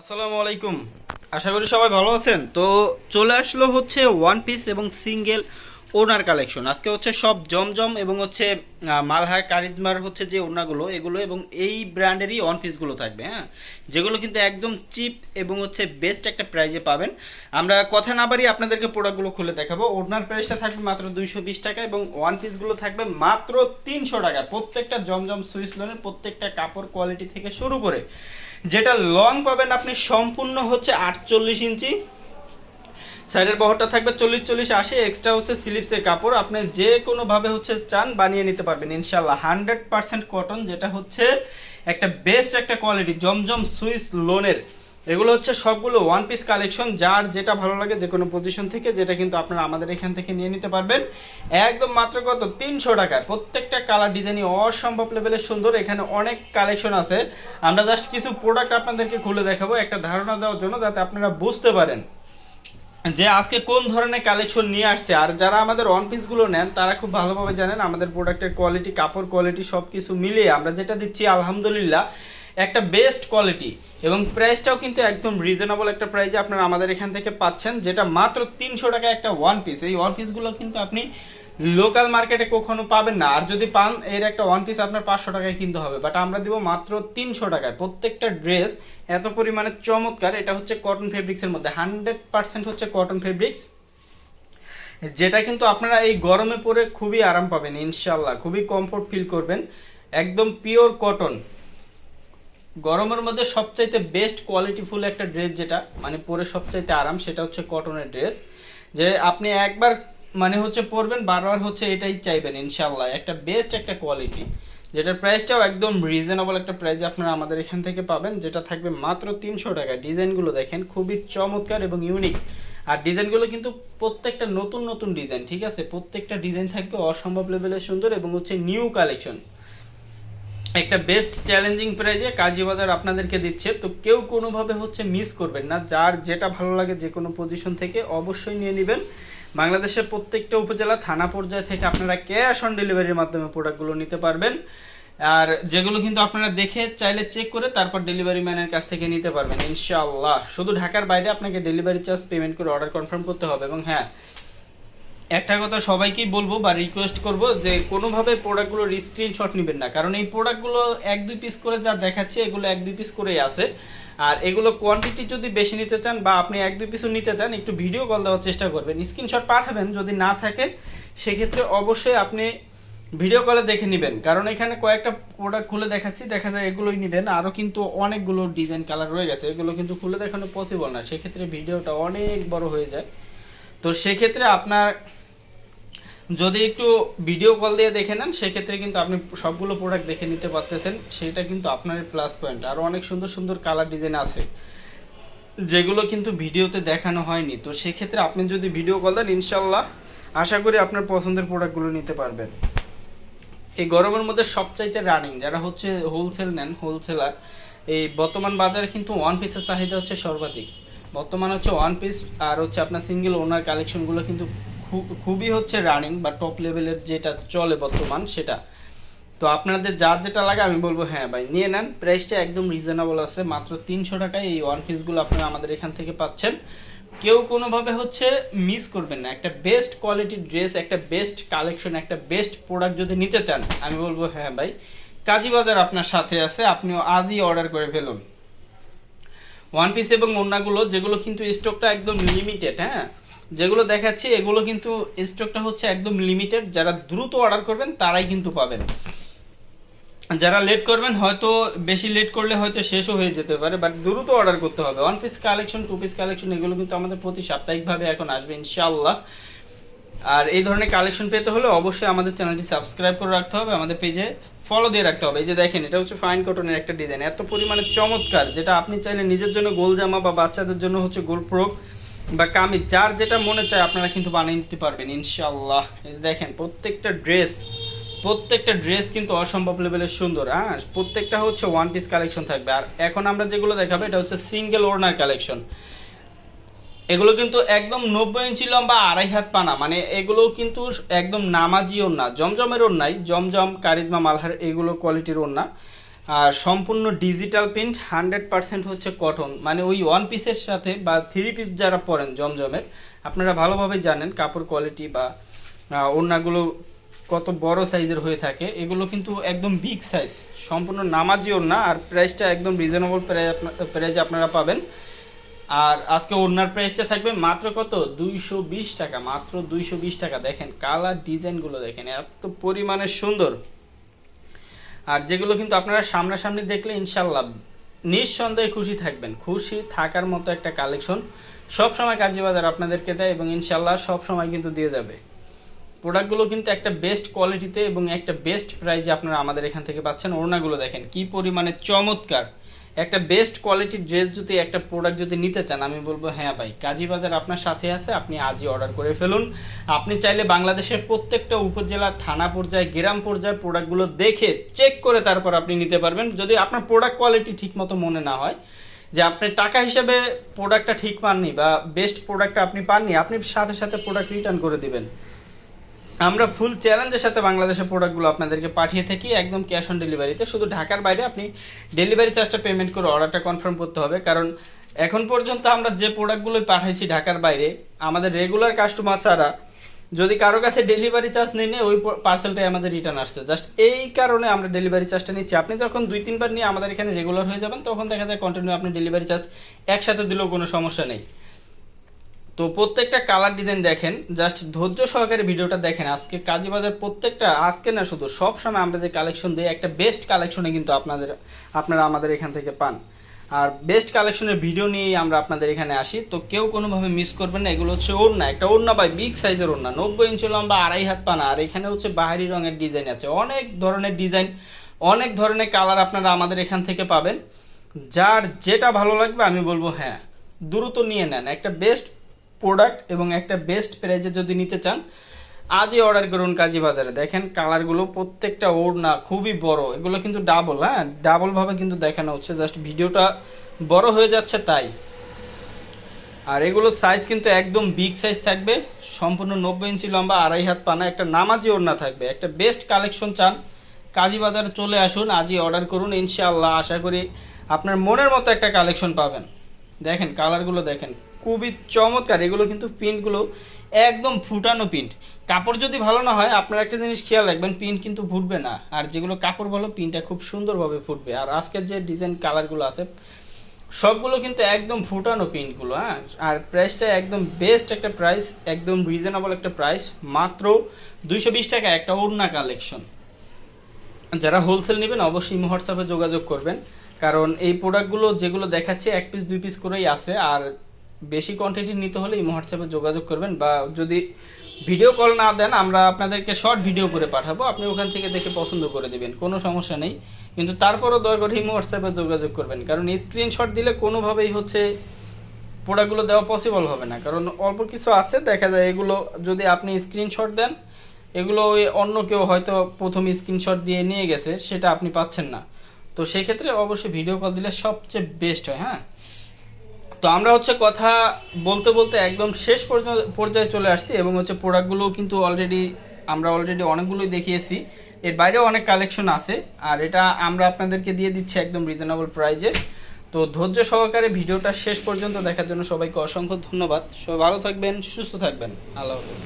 আসসালামু আলাইকুম। আশা করি সবাই ভালো আছেন। তো চলে আসলো হচ্ছে ওয়ান পিস এবং সিঙ্গেল ওনার কালেকশন আজকে হচ্ছে সব জমজম এবং হচ্ছে আহ, মালহার কারিজমার হচ্ছে যে ওনাগুলো এগুলো এবং এই ব্র্যান্ডেরই ওয়ান পিসগুলো থাকবে হ্যাঁ? যেগুলো কিন্তু একদম চিপ এবং হচ্ছে বেস্ট একটা প্রাইজে পাবেন। আমরা কথা না বাড়িয়ে আপনাদেরকে প্রোডাক্টগুলো খুলে দেখাবো। ওনার প্রাইসটা থাকবে মাত্র দুইশো বিশ টাকা এবং ওয়ান পিসগুলো থাকবে মাত্র তিনশো টাকা। প্রত্যেকটা জমজম সুইস লোনের প্রত্যেকটা কাপড় কোয়ালিটি থেকে শুরু করে। যেটা লং পাবেন আপনি সম্পূর্ণ হচ্ছে আটচল্লিশ ইঞ্চি। সাইডের বহরটা থাকবে চল্লিশ চল্লিশ, আশি এক্সট্রা হচ্ছে স্লিপসের কাপড়। আপনি যে কোনোভাবে হচ্ছে চান, বানিয়ে নিতে পারবেন। ইনশাল্লাহ হান্ড্রেড পার্সেন্ট কটন যেটা হচ্ছে একটা বেস্ট একটা কোয়ালিটি জমজম সুইস লোনের এগুলো হচ্ছে সবগুলো ওয়ান পিস কালেকশন যার যেটা ভালো লাগে যে কোনো পজিশন থেকে, যেটা কিন্তু আপনারা আমাদের এখান থেকে নিয়ে নিতে পারবেন। একদম মাত্র কত? তিনশো টাকায়। প্রত্যেকটা কালার ডিজাইনই অসম্ভব লেভেলের সুন্দর। এখানে অনেক কালেকশন আছে। আমরা জাস্ট কিছু প্রোডাক্ট আপনাদেরকে খুলে দেখাবো, একটা ধারণা দেওয়ার জন্য যাতে আপনারা বুঝতে পারেন যে আজকে কোন ধরনের কালেকশন নিয়ে আসছে। আর যারা আমাদের ওয়ান পিসগুলো নেন, তারা খুব ভালোভাবে জানেন আমাদের প্রোডাক্টের কোয়ালিটি কাপড় কোয়ালিটি সবকিছু মিলিয়ে আমরা যেটা দিচ্ছি, আলহামদুলিল্লাহ একটা বেস্ট কোয়ালিটি এবং প্রাইসটাও কিন্তু একদম রিজনেবল একটা প্রাইসে আপনারা আমাদের এখান থেকে পাচ্ছেন, যেটা মাত্র তিনশো টাকা একটা ওয়ান পিস এই ওয়ান পিসগুলো কিন্তু আপনি লোকাল মার্কেটে কখনো পাবেন না। আর যদি পান, এর একটা ওয়ান পিস আপনার পাঁচশো টাকায় কিনতে হবে। বাট আমরা দিব মাত্র তিনশো টাকায়। প্রত্যেকটা ড্রেস এত পরিমাণে চমৎকার। এটা হচ্ছে কটন ফেব্রিক্সের মধ্যে। হান্ড্রেড পার্সেন্ট হচ্ছে কটন ফেব্রিক্স যেটা কিন্তু আপনারা এই গরমে পরে খুবই আরাম পাবেন ইনশাল্লাহ খুবই কমফোর্ট ফিল করবেন। একদম পিওর কটন গরমের মধ্যে সবচাইতে বেস্ট কোয়ালিটিফুল একটা ড্রেস যেটা মানে পরে সবচাইতে আরাম, সেটা হচ্ছে কটনের ড্রেস যে আপনি একবার মানে হচ্ছে পরবেন, বারবার হচ্ছে এটাই চাইবেন ইনশাল্লাহ একটা বেস্ট একটা কোয়ালিটি যেটার প্রাইসটাও একদম রিজনেবল একটা প্রাইস আপনারা আমাদের এখান থেকে পাবেন, যেটা থাকবে মাত্র তিনশো টাকা। ডিজাইনগুলো দেখেন, খুবই চমৎকার এবং ইউনিক আর ডিজাইনগুলো কিন্তু প্রত্যেকটা নতুন নতুন ডিজাইন, ঠিক আছে? প্রত্যেকটা ডিজাইন থাকবে অসম্ভব লেভেলের সুন্দর এবং হচ্ছে নিউ কালেকশন একটা বেস্ট চ্যালেঞ্জিং প্রাইজে কাজী বাজার আপনাদেরকে দিচ্ছে। তো কেউ কোনোভাবে হচ্ছে মিস করবেন না। যার যেটা ভালো লাগে যে কোনো পজিশন থেকে অবশ্যই নিয়ে নেবেন। বাংলাদেশের প্রত্যেকটা উপজেলা, থানা পর্যায় থেকে আপনারা ক্যাশ অন ডেলিভারির মাধ্যমে প্রোডাক্টগুলো নিতে পারবেন। আর যেগুলো কিন্তু আপনারা দেখে, চাইলে চেক করে তারপর ডেলিভারি ম্যানের কাছ থেকে নিতে পারবেন, ইনশাআল্লাহ। শুধু ঢাকার বাইরে আপনাকে ডেলিভারি চার্জ পেমেন্ট করে অর্ডার কনফার্ম করতে হবে এবং হ্যাঁ একটা কথা সবাইকেই বলব বা রিকোয়েস্ট করব যে কোনোভাবে প্রোডাক্টগুলোর স্ক্রিনশট নেবেন না। কারণ এই প্রোডাক্টগুলো এক, দুই পিস করে যা দেখাচ্ছে, এগুলো এক, দুই পিস করেই আছে। আর এগুলো কোয়ান্টিটি যদি বেশি নিতে চান বা আপনি এক, দুই পিসও নিতে চান, একটু ভিডিও কল দেওয়ার চেষ্টা করবেন। স্ক্রিনশট পাঠাবেন যদি না থাকে, সেক্ষেত্রে অবশ্যই আপনি ভিডিও কলে দেখে নেবেন। কারণ এখানে কয়েকটা প্রোডাক্ট খুলে দেখাচ্ছি, দেখা যায় এগুলোই নেবেন। আরও কিন্তু অনেকগুলো ডিজাইন কালার রয়ে গেছে, এগুলো কিন্তু খুলে দেখানো পসিবল না। সেক্ষেত্রে ভিডিওটা অনেক বড় হয়ে যায়। তো সেক্ষেত্রে আপনার, যদি একটু ভিডিও কল দিয়ে দেখে নেন, সেক্ষেত্রে কিন্তু আপনি সবগুলো প্রোডাক্ট দেখে নিতে পারতেছেন। সেটা কিন্তু আপনার প্লাস পয়েন্ট আরও অনেক সুন্দর সুন্দর কালার ডিজাইন আছে, যেগুলো কিন্তু ভিডিওতে দেখানো হয়নি। তো সেক্ষেত্রে আপনি যদি ভিডিও কল দেন ইনশাল্লাহ আশা করি আপনার পছন্দের প্রোডাক্টগুলো নিতে পারবেন। এই গরমের মধ্যে সবচাইতে রানিং যারা হচ্ছে হোলসেল নেন হোলসেলার এই বর্তমান বাজারে কিন্তু ওয়ান পিসের চাহিদা হচ্ছে সর্বাধিক। বর্তমান হচ্ছে ওয়ান পিস আর হচ্ছে আপনার সিঙ্গেল ওনার কালেকশনগুলো কিন্তু খুবই হচ্ছে রানিং বা টপ লেভেলের যেটা চলে বর্তমান সেটা। তো আপনাদের যার যেটা লাগে আমি বলব হ্যাঁ ভাই, নিয়ে নেন। প্রাইসটা একদম রিজনেবল আছে, মাত্র তিনশো টাকায় এই ওয়ান পিসগুলো আপনারা আমাদের এখান থেকে পাচ্ছেন। কেউ কোনোভাবে হচ্ছে মিস করবেন না। একটা বেস্ট কোয়ালিটির ড্রেস একটা বেস্ট কালেকশন একটা বেস্ট প্রোডাক্ট যদি নিতে চান, আমি বলব হ্যাঁ ভাই, কাজী বাজার আপনার সাথে আছে, আপনিও আজই অর্ডার করে ফেলুন। ওয়ান পিস এবং অন্যগুলো, যেগুলো কিন্তু স্টকটা একদম লিমিটেড হ্যাঁ? যেগুলো দেখাচ্ছি, এগুলো কিন্তু স্টকটা হচ্ছে একদম লিমিটেড যারা দ্রুত অর্ডার করবেন, তারাই কিন্তু পাবেন। যারা লেট করবেন, হয়তো বেশি লেট করলে হয়তো শেষও হয়ে যেতে পারে বাট দ্রুত অর্ডার করতে হবে। One piece collection two piece collection এগুলো কিন্তু আমাদের প্রতি সাপ্তাহিকভাবে এখন আসবে, ইনশাআল্লাহ। আর এই ধরনের কালেকশন পেতে হলে অবশ্যই আমাদের চ্যানেলটি সাবস্ক্রাইব করে রাখতে হবে, আমাদের পেজে ফলো দিয়ে রাখতে হবে। এই যে দেখেন, এটা হচ্ছে ফাইন কটনের একটা ডিজাইন এত পরিমাণে চমৎকার, যেটা আপনি চাইলে নিজের জন্য গোল জামা বা বাচ্চাদের জন্য হচ্ছে গোল ফ্রক বা কামিজ, যার যেটা মনে চায় আপনারা কিন্তু বানিয়ে নিতে পারবেন ইনশাল্লাহ এই যে দেখেন, প্রত্যেকটা ড্রেস প্রত্যেকটা ড্রেস কিন্তু অসম্ভব লেভেলের সুন্দর। হ্যাঁ প্রত্যেকটা হচ্ছে ওয়ান পিস কালেকশন থাকবে। আর এখন আমরা যেগুলো দেখাবো, এটা হচ্ছে সিঙ্গেল ওড়নার কালেকশন এগুলো কিন্তু একদম নব্বই ইঞ্চি লম্বা, আড়াই হাত পানা। মানে এগুলো কিন্তু একদম নামাজি ওড়না, জমজমের ওড়নাই, জমজম, কারিজমা, মালহার এগুলো কোয়ালিটির ওড়না। আর সম্পূর্ণ ডিজিটাল প্রিন্ট, হান্ড্রেড পার্সেন্ট হচ্ছে কটন। মানে ওই ওয়ান পিসের সাথে বা থ্রি পিস যারা পরেন জমজমের, আপনারা ভালোভাবে জানেন কাপড় কোয়ালিটি বা ওড়নাগুলো কত বড় সাইজের হয়ে থাকে। এগুলো কিন্তু একদম বিগ সাইজ। সম্পূর্ণ নামাজি ওড়না আর প্রাইসটা একদম রিজনেবল প্রাইজে আপনারা পাবেন। আর আজকে ওড়নার প্রাইসটা থাকবে মাত্র কত? দুইশো বিশ টাকা। মাত্র দুইশো বিশ টাকা। দেখেন কালার ডিজাইনগুলো দেখেন, এত পরিমাণে সুন্দর। আর যেগুলো কিন্তু আপনারা সামনাসামনি দেখলে ইনশাল্লাহ নিঃসন্দেহে খুশি থাকবেন। খুশি থাকার মতো একটা কালেকশন সব সময় কাজী বাজার আপনাদেরকে দেয় এবং ইনশাল্লাহ সব সময় কিন্তু দিয়ে যাবে। প্রোডাক্টগুলো কিন্তু একটা বেস্ট কোয়ালিটিতে এবং একটা বেস্ট প্রাইজে আপনারা আমাদের এখান থেকে পাচ্ছেন। ওড়নাগুলো দেখেন, কি পরিমাণে চমৎকার। একটা বেস্ট কোয়ালিটির ড্রেস যদি, একটা প্রোডাক্ট যদি নিতে চান, আমি বলব হ্যাঁ ভাই কাজী বাজার আপনার সাথে আছে, আপনি আজই অর্ডার করে ফেলুন। আপনি চাইলে বাংলাদেশের প্রত্যেকটা উপজেলা, থানা পর্যায়ে, গ্রাম পর্যায়ে প্রোডাক্টগুলো দেখে চেক করে তারপর আপনি নিতে পারবেন। যদি আপনার প্রোডাক্ট কোয়ালিটি ঠিক মতো মনে না হয়, যে আপনি টাকা হিসেবে প্রোডাক্টটা ঠিক পাননি বা বেস্ট প্রোডাক্টটা আপনি পাননি, আপনি সাথে সাথে প্রোডাক্ট রিটার্ন করে দিবেন। আমরা ফুল চ্যালেঞ্জের সাথে বাংলাদেশের প্রোডাক্টগুলো আপনাদেরকে পাঠিয়ে থাকি একদম ক্যাশ অন ডেলিভারিতে শুধু ঢাকার বাইরে আপনি ডেলিভারি চার্জটা পেমেন্ট করে অর্ডারটা কনফার্ম করতে হবে। কারণ এখন পর্যন্ত আমরা যে প্রোডাক্টগুলো পাঠাইছি ঢাকার বাইরে, আমাদের রেগুলার কাস্টমার ছাড়া যদি কারও কাছে ডেলিভারি চার্জ নেই নেই, ওই পার্সেলটাই আমাদের রিটার্ন আসছে। জাস্ট এই কারণে আমরা ডেলিভারি চার্জটা নিচ্ছি। আপনি যখন দুই, তিনবার নিয়ে আমাদের এখানে রেগুলার হয়ে যাবেন, তখন দেখা যায় কন্টিনিউ আপনি ডেলিভারি চার্জ একসাথে দিলেও কোনো সমস্যা নেই। তো প্রত্যেকটা কালার ডিজাইন দেখেন জাস্ট ধৈর্য সহকারে ভিডিওটা দেখেন, আজকে কাজী বাজার প্রত্যেকটা, আজকে না শুধু সব সময় আমরা যে কালেকশন দিই, একটা বেস্ট কালেকশনে কিন্তু আপনাদের, আপনারা আমাদের এখান থেকে পান। আর বেস্ট কালেকশনের ভিডিও নিয়েই আমরা আপনাদের এখানে আসি, তো কেউ কোনোভাবে মিস করবেন না, এগুলো হচ্ছে ওড়না, একটা ওড়না বাই বিগ সাইজের ওড়না, নব্বই ইঞ্চি লম্বা আড়াই হাত পানা, আর এখানে হচ্ছে বাহারি রঙের ডিজাইন আছে, অনেক ধরনের ডিজাইন অনেক ধরনের কালার আপনারা আমাদের এখান থেকে পাবেন। যার যেটা ভালো লাগবে আমি বলব হ্যাঁ দ্রুত নিয়ে নেন, একটা বেস্ট প্রোডাক্ট এবং একটা বেস্ট প্রাইজে যদি নিতে চান, আজই অর্ডার করুন কাজী বাজারে। দেখেন কালারগুলো প্রত্যেকটা ওড়না খুবই বড়। এগুলো কিন্তু ডাবল হ্যাঁ? ডাবল ভাবে কিন্তু দেখানো হচ্ছে। জাস্ট ভিডিওটা বড় হয়ে যাচ্ছে তাই। আর এগুলো সাইজ কিন্তু একদম বিগ সাইজ থাকবে। সম্পূর্ণ নব্বই ইঞ্চি লম্বা, আড়াই হাত পানা, একটা নামাজি ওড়না থাকবে। একটা বেস্ট কালেকশন চান, কাজী বাজারে চলে আসুন, আজই অর্ডার করুন। ইনশাআল্লাহ আশা করি আপনার মনের মতো একটা কালেকশন পাবেন। দেখেন কালারগুলো দেখেন। খুবই চমৎকার। এগুলো কিন্তু প্রিন্টগুলো একদম ফুটানো প্রিন্ট। কাপড় যদি ভালো না হয়, আপনার একটা জিনিস খেয়াল রাখবেন, প্রিন্ট কিন্তু ফুটবে না। আর যেগুলো কাপড় ভালো, প্রিন্টটা খুব সুন্দরভাবে ফুটবে। আর আজকের যে ডিজাইন কালারগুলো আছে, সবগুলো কিন্তু একদম ফুটানো প্রিন্টগুলো হ্যাঁ? আর প্রাইসটা একদম বেস্ট একটা প্রাইস একদম রিজনেবল একটা প্রাইস মাত্র দুইশো বিশ টাকা, একটা ওড়না কালেকশন যারা হোলসেল নেবেন অবশ্যই হোয়াটসঅ্যাপে যোগাযোগ করবেন। কারণ এই প্রোডাক্টগুলো যেগুলো দেখাচ্ছে, এক পিস দুই পিস করেই আছে। আর বেশি কোয়ান্টিটি নিতে হলে এই হোয়াটসঅ্যাপে যোগাযোগ করবেন বা যদি ভিডিও কল না দেন, আমরা আপনাদেরকে শর্ট ভিডিও করে পাঠাবো। আপনি ওখান থেকে দেখে পছন্দ করে দিবেন, কোনো সমস্যা নেই। কিন্তু তারপরও দয়া করে ইমো হোয়াটসঅ্যাপে যোগাযোগ করবেন। কারণ স্ক্রিনশট দিলে কোনোভাবেই হচ্ছে প্রোডাক্টগুলো দেওয়া পসিবল হবে না। কারণ অল্প কিছু আছে, দেখা যায় এগুলো যদি আপনি স্ক্রিনশট দেন এগুলো অন্য কেউ হয়তো প্রথম স্ক্রিনশট দিয়ে নিয়ে গেছে, সেটা আপনি পাচ্ছেন না। তো সেই ক্ষেত্রে অবশ্যই ভিডিও কল দিলে সবচেয়ে বেস্ট হয় হ্যাঁ? তো আমরা হচ্ছে কথা বলতে বলতে একদম শেষ পর্যায়ে চলে আসছি এবং হচ্ছে প্রোডাক্টগুলোও কিন্তু অলরেডি আমরা অলরেডি অনেকগুলোই দেখিয়েছি। এর বাইরেও অনেক কালেকশন আছে, আর এটা আমরা আপনাদেরকে দিয়ে দিচ্ছি একদম রিজনেবল প্রাইজে তো ধৈর্য সহকারে ভিডিওটা শেষ পর্যন্ত দেখার জন্য সবাইকে অসংখ্য ধন্যবাদ। সবাই ভালো থাকবেন, সুস্থ থাকবেন। আল্লাহ হাফেজ।